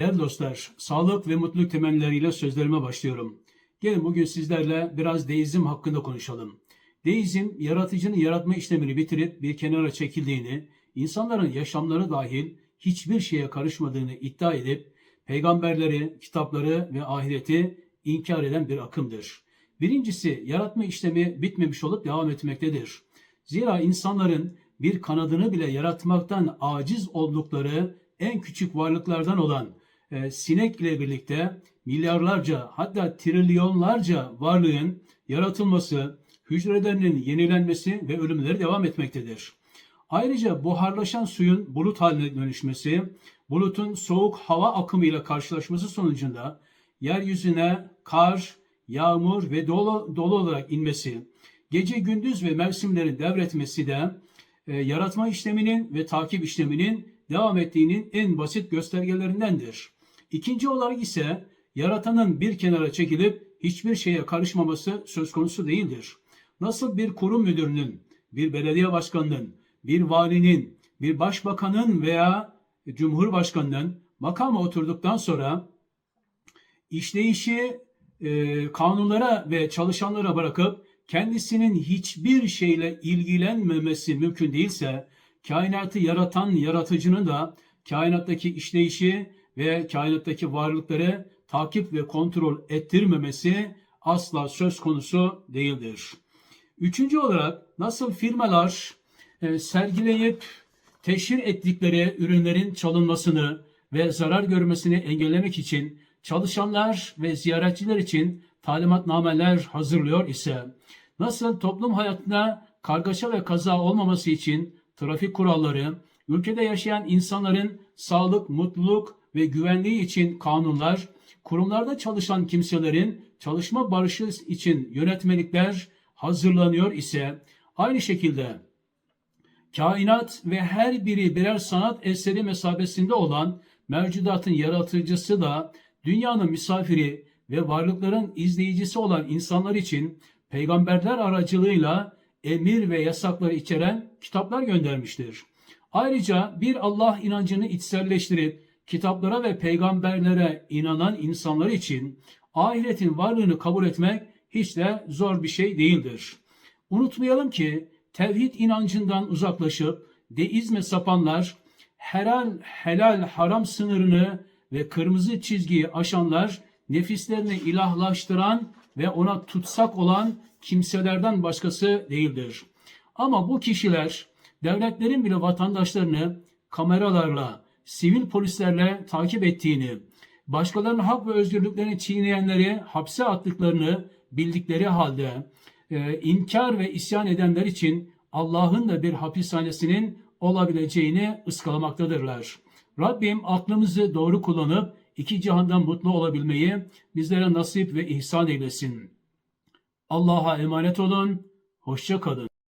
Değerli dostlar, sağlık ve mutluluk temelleriyle sözlerime başlıyorum. Gelin bugün sizlerle biraz deizm hakkında konuşalım. Deizm, yaratıcının yaratma işlemini bitirip bir kenara çekildiğini, insanların yaşamları dahil hiçbir şeye karışmadığını iddia edip, peygamberleri, kitapları ve ahireti inkar eden bir akımdır. Birincisi, yaratma işlemi bitmemiş olup devam etmektedir. Zira insanların bir kanadını bile yaratmaktan aciz oldukları en küçük varlıklardan olan e, sinek ile birlikte milyarlarca hatta trilyonlarca varlığın yaratılması, hücrelerinin yenilenmesi ve ölümleri devam etmektedir. Ayrıca buharlaşan suyun bulut haline dönüşmesi, bulutun soğuk hava akımıyla karşılaşması sonucunda yeryüzüne kar, yağmur ve dolu, dolu olarak inmesi, gece gündüz ve mevsimlerin devretmesi de e, yaratma işleminin ve takip işleminin devam ettiğinin en basit göstergelerindendir. İkinci olarak ise yaratanın bir kenara çekilip hiçbir şeye karışmaması söz konusu değildir. Nasıl bir kurum müdürünün, bir belediye başkanının, bir valinin, bir başbakanın veya cumhurbaşkanının makama oturduktan sonra işleyişi e, kanunlara ve çalışanlara bırakıp kendisinin hiçbir şeyle ilgilenmemesi mümkün değilse, kainatı yaratan yaratıcının da kainattaki işleyişi ve kainattaki varlıkları takip ve kontrol ettirmemesi asla söz konusu değildir. Üçüncü olarak nasıl firmalar e, sergileyip teşhir ettikleri ürünlerin çalınmasını ve zarar görmesini engellemek için çalışanlar ve ziyaretçiler için talimatnameler hazırlıyor ise, nasıl toplum hayatında kargaşa ve kaza olmaması için trafik kuralları, ülkede yaşayan insanların sağlık, mutluluk ve güvenliği için kanunlar, kurumlarda çalışan kimselerin çalışma barışı için yönetmelikler hazırlanıyor ise, aynı şekilde kainat ve her biri birer sanat eseri mesabesinde olan mevcudatın yaratıcısı da dünyanın misafiri ve varlıkların izleyicisi olan insanlar için peygamberler aracılığıyla emir ve yasakları içeren kitaplar göndermiştir. Ayrıca bir Allah inancını içselleştirip kitaplara ve peygamberlere inanan insanlar için ahiretin varlığını kabul etmek hiç de zor bir şey değildir. Unutmayalım ki tevhid inancından uzaklaşıp deizme sapanlar helal helal haram sınırını ve kırmızı çizgiyi aşanlar nefislerini ilahlaştıran ve ona tutsak olan kimselerden başkası değildir. Ama bu kişiler devletlerin bile vatandaşlarını kameralarla, sivil polislerle takip ettiğini, başkalarının hak ve özgürlüklerini çiğneyenleri hapse attıklarını bildikleri halde e, inkar ve isyan edenler için Allah'ın da bir hapishanesinin olabileceğini ıskalamaktadır. Rabbim aklımızı doğru kullanıp iki cihandan mutlu olabilmeyi bizlere nasip ve ihsan eylesin. Allah'a emanet olun, hoşça kalın.